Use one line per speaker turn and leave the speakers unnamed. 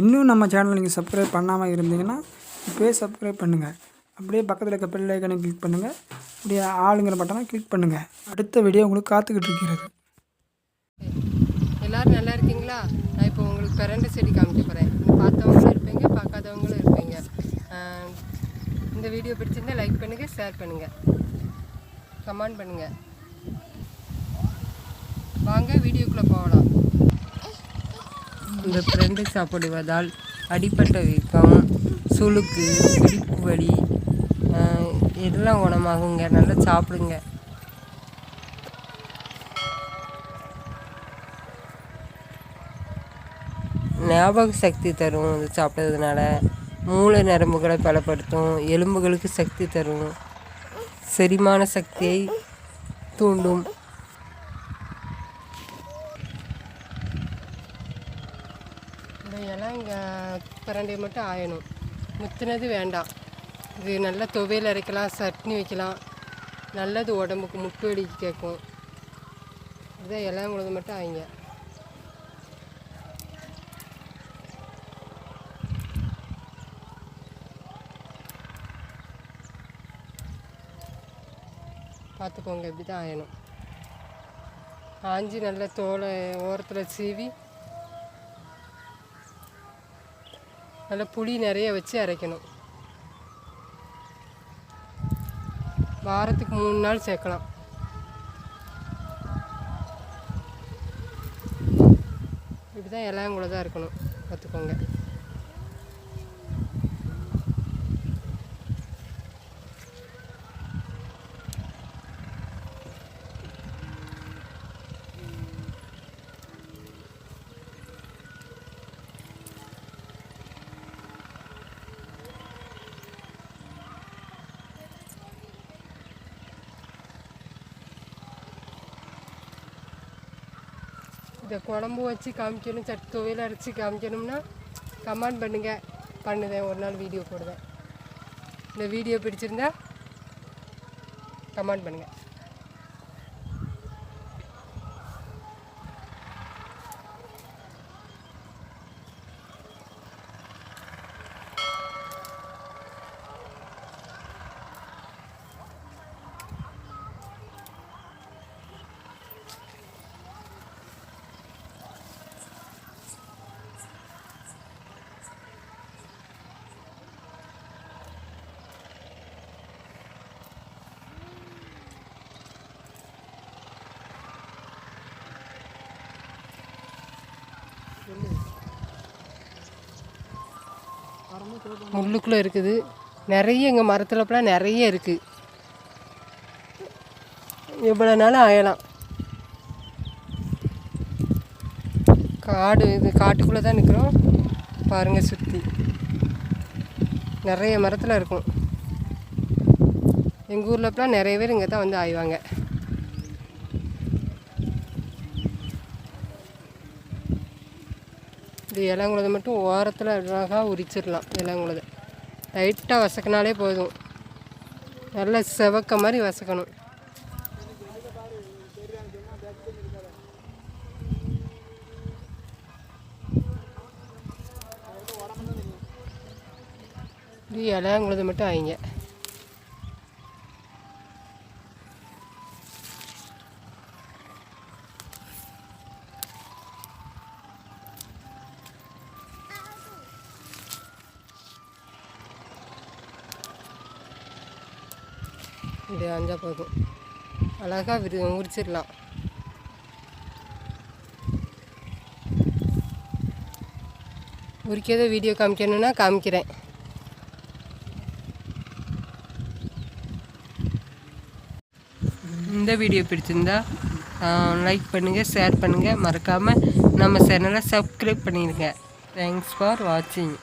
இன்னும் நம்ம சேனலை நீங்கள் சப்ஸ்கிரைப் பண்ணாமல் இருந்தீங்கன்னா இப்போயே சப்ஸ்கிரைப் பண்ணுங்கள் அப்படியே பக்கத்தில் இருக்க பெல் ஐக்கனை கிளிக் பண்ணுங்கள் அப்படியே ஆளுங்கிற பட்டனை கிளிக் பண்ணுங்கள் அடுத்த வீடியோ உங்களுக்கு காத்துக்கிட்டு இருக்கிறது.
எல்லோரும் நல்லா இருக்கீங்களா? நான் இப்போ உங்களுக்கு பிரண்டை செடி காமிக்க போகிறேன் பார்த்தவங்களும் இருப்பீங்க பார்க்காதவங்களும் இருப்பீங்க. இந்த வீடியோ பிடிச்சிருந்தால் லைக் பண்ணுங்கள் ஷேர் பண்ணுங்கள் கமெண்ட் பண்ணுங்கள் வாங்க வீடியோக்குள்ளே போகலாம். இந்த பிரண்டு சாப்பிடுவதால் அடிப்பட்ட வீக்கம் சுளுக்கு இடுப்பு வலி இதெல்லாம் குணமாகுங்க. நல்லா சாப்பிடுங்க. ஞாபக சக்தி தரும் இது சாப்பிட்டதுனால மூளை நரம்புகளை பலப்படுத்தும் எலும்புகளுக்கு சக்தி தரும். செரிமான சக்தியை தூண்டும் இந்த இலம் இங்கே பிரண்டை மட்டும் ஆயணும். முத்துனது வேண்டாம். இது நல்லா துவையில் அரைக்கலாம் சட்னி வைக்கலாம். நல்லது உடம்புக்கு முட்டு வலிக்கு கேட்கும். இதுதான் எல்லாம் உழுது மட்டும் ஆயிங்க. பார்த்துக்கோங்க இப்படி தான் ஆயணும். ஆஞ்சி நல்ல தோலை ஓரத்தில் சீவி நல்லா புளி நிறைய வச்சு அரைக்கணும். வாரத்துக்கு மூணு நாள் சேர்க்கலாம். இப்படி தான் எல்லாம் கூட தான் இருக்கணும். பார்த்துக்கோங்க. இந்த குழம்பு வச்சு காமிக்கணும் சட் துவையில் அரைச்சி காமிக்கணும்னா கமெண்ட் பண்ணுங்கள் பண்ணுதேன் ஒரு நாள் வீடியோ போடுவேன் இந்த வீடியோ பிடிச்சிருந்தா கமெண்ட் பண்ணுங்கள் முள்ளுக்குள்ளே இருக்குது. நிறைய எங்கள் மரத்துலப்பெல்லாம் நிறைய இருக்குது எவ்வளோ நாளும் ஆயலாம். காடு இது காட்டுக்குள்ளே தான் நிற்கிறோம் பாருங்கள் சுற்றி நிறைய மரத்தில் இருக்கும். எங்கள் ஊரில் அப்பெல்லாம் நிறைய பேர் இங்கே தான் வந்து ஆய்வாங்க. இது இளங்குளதை மட்டும் ஓரத்தில் அழகாக உரிச்சிடலாம் இளங்குளதை லைட்டாக வசக்கினாலே போதும். நல்லா செவக்க மாதிரி வசக்கணும். இது இளங்குளதை மட்டும் ஆயிங்க இது அஞ்சா போதும். அழகாக விரு உரிச்சிடலாம் உரிக்கிறத வீடியோ காமிக்கணும்னா காமிக்கிறேன். இந்த வீடியோ பிடிச்சிருந்தா லைக் பண்ணுங்கள் ஷேர் பண்ணுங்கள் மறக்காமல் நம்ம சேனலை சப்ஸ்கிரைப் பண்ணிடுங்க தேங்க்ஸ் ஃபார் வாட்சிங்